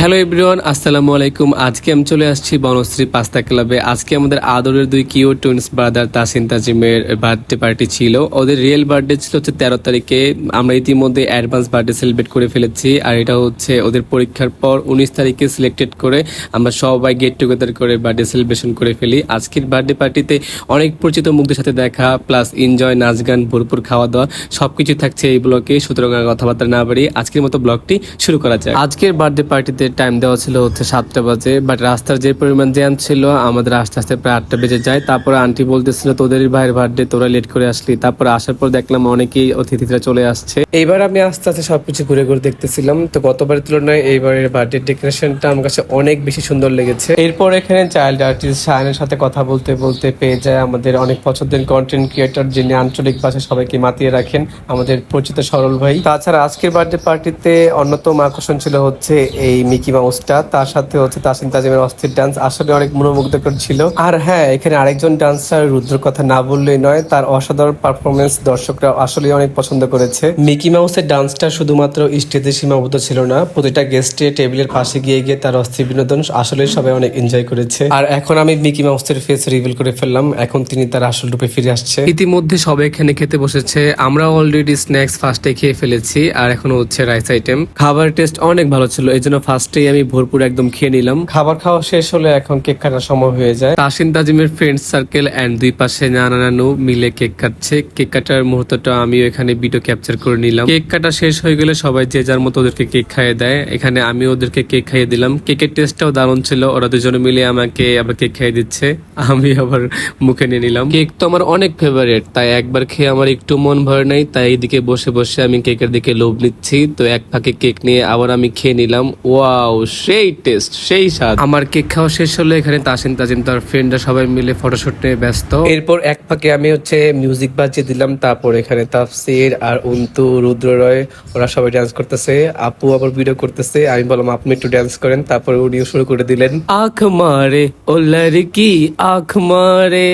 Hello everyone আসসালামু আলাইকুম। আজকে আমি চলে আসছি বনশ্রী পাস্তা ক্লাবে। আজকে আমাদের আদরের দুই কিউ টুইন্স ব্রাদার তাসিন তাজিমের বার্থডে পার্টি ছিল। ওদের রিয়েল বার্থডে ছিল হচ্ছে তেরো তারিখে। আমরা ইতিমধ্যে অ্যাডভান্স বার্থডে সেলিব্রেট করে ফেলেছি। আর এটা হচ্ছে ওদের পরীক্ষার পর উনিশ তারিখে সিলেক্টেড করে আমরা সবাই গেট টুগেদার করে বার্থডে সেলিব্রেশন করে ফেলি। আজকের বার্থডে পার্টিতে অনেক পরিচিত মুখদের সাথে দেখা প্লাস এনজয় নাচ গান, ভরপুর খাওয়া দাওয়া সব কিছু থাকছে এই ব্লগে। সুতরাং কথাবার্তা না বাড়িয়ে আজকের মতো ব্লগটি শুরু করা যায় আজকের বার্থডে পার্টিতে টাইম দেওয়া ছিল হচ্ছে সাতটা বাজে বাট রাস্তার যে পরিমাণ জ্যাম ছিল, আমাদের আস্তে আস্তে প্রায় আটটা বেজে যায়। তারপরে আন্টি বলতেছিল তোদের ভাইয়ের বার্থডে তোরা লেট করে আসলি। তারপরে আসার পর দেখলাম অনেকেই অতিথিরা চলে আসছে। এইবার আমি আস্তে আস্তে সবকিছু ঘুরে ঘুরে দেখতেছিলাম। তো গতবারের তুলনায় এইবারের বার্থডে ডেকোরেশনটা আমার কাছে অনেক বেশি সুন্দর লেগেছে। এরপর এখানে চাইল্ড আর্টিস্ট শায়নের সাথে কথা বলতে বলতে পেয়ে যায় আমাদের অনেক পছন্দের কন্টেন্ট ক্রিয়েটর যিনি আঞ্চলিক ভাষায় সবাইকে মাতিয়ে রাখেন, আমাদের পরিচিত সরল ভাই। তাছাড়া আজকের বার্থডে পার্টিতে অন্যতম আকর্ষণ ছিল হচ্ছে এই মিকি মাউসটা, তার সাথে হচ্ছে তাসিন তাজিমের অস্থির ডান্স আসলে অনেক মনোমুগ্ধকর ছিল। আর হ্যাঁ এখানে আরেকজন ডান্সার রুদ্র কথা না বললেই নয়, তার অসাধারণ পারফরমেন্স দর্শকরা আসলে অনেক পছন্দ করেছে। মিকি মাউসের ডান্সটা শুধুমাত্র স্টেজে সীমাবদ্ধ ছিল না, প্রতিটা গেস্টে টেবিলের পাশে গিয়ে গিয়ে তার অস্থির বিনোদন আসলে সবাই অনেক এনজয় করেছে। আর এখন আমি মিকি মাউসের ফেস রিভিল করে ফেললাম, এখন তিনি তার আসল রূপে ফিরে আসছে। ইতিমধ্যে সবাই এখানে খেতে বসেছে, আমরা অলরেডি স্ন্যাক্স ফার্স্টে খেয়ে ফেলেছি, আর এখন হচ্ছে রাইস আইটেম খাবার টেস্ট অনেক ভালো ছিল এই জন্য ফার্স্টেই আমি ভরপুর একদম খেয়ে নিলাম। খাবার খাওয়া শেষ হলে এখন কেক কাটার সময় হয়ে যায়। তাসিন তাজিমের ফ্রেন্ড সার্কেল এন্ড দুই পাশে নানা নানু মিলে কেক কাটছে। কেক কাটার মুহূর্তটা আমিও এখানে ভিডিও ক্যাপচার করে নিলাম। কেক কাটা শেষ হয়ে গেলে সবাই যে যার মতো ওদেরকে কেক খাইয়ে দেয়। এখানে আমি ওদেরকে কেক খাইয়ে দিলাম। কেকের টেস্টটাও দারুণ ছিল। ওরা দুজনে মিলে আমাকে আবার কেক খাইয়ে দিচ্ছে। আমি আবার মুখে নিয়ে নিলাম। কেক তো আমার অনেক ফেভারিট তাই একবার খেয়ে আমার একটু মন ভরে নাই। তাই এইদিকে বসে বসে আমি কেকের দিকে লোভ নিচ্ছি। তো এক ফাঁকে কেক নিয়ে আবার আমি খেয়ে নিলাম। ওয়াও সেই টেস্ট সেই স্বাদ। আমার কেক খাওয়া শেষ হলো এখানে তাসিন তাজিম তার ফ্রেন্ডরা সবাই মিলে ফটোশুট নিয়ে ব্যস্ত। এরপর এক ফাঁকে আমি হচ্ছে মিউজিক বাজিয়ে দিলাম তারপর এখানে তাফসির আর অন্তু রুদ্র রয় ওরা সবাই ডান্স করতেছে। আপু আবার ভিডিও করতেছে আমি বললাম আপনি একটু ডান্স করেন। তারপর উনিও শুরু করে দিলেন। আখ মারে ও লড়কি আখ মারে।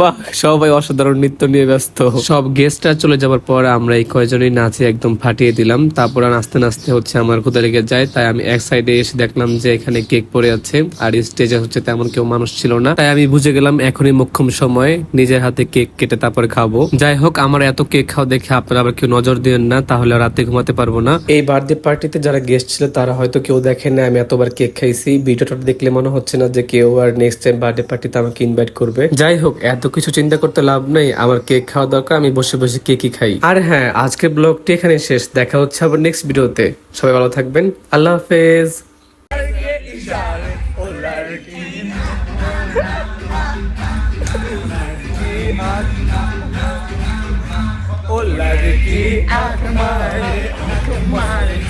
বাহ সবাই অসাধারণ নৃত্য নিয়ে ব্যস্ত। সব গেস্টরা চলে যাবার পর আমরা এই কয়জনই নাচে একদম ফাটিয়ে দিলাম। তারপর নাচতে নাচতে হচ্ছে আমার ক্ষুদা লেগে যায় তাই আমি এক সাইডে এসে দেখলাম যে এখানে কেক পড়ে আছে আর স্টেজে হচ্ছে তেমন কেউ মানুষ ছিল না। তাই আমি বুঝে গেলাম এখনই মোক্ষম সময়, নিজের হাতে কেক কেটে তারপরে খাব। যাই হোক, আমার এত কেক খাওয়া দেখে আপনারা আবার কেউ নজর দিবেন না, তাহলে রাতে ঘুমাতে পারব না। এই বার্থডে পার্টিতে যারা গেস্ট ছিল, তারা হয়তো কেউ দেখেন না আমি এতবার কেক খাইছি। ভিডিওটা দেখলে মনে হচ্ছে না যে কেউ আর নেক্সট টাইম বার্থডে পার্টিতে আমাকে ইনভাইট করবে। যাই হোক, এত কিছু চিন্তা করতে লাভ নেই, আমার কেক খাওয়া দরকার, আমি বসে বসে কেকই খাই। আর হ্যাঁ আজকের ব্লগটি এখানে শেষ, দেখা হচ্ছে আবার নেক্সট ভিডিওতে সবাই ভালো থাকবেন, আল্লাহ হাফেজ। çare olar ki Olar ki akmare akmare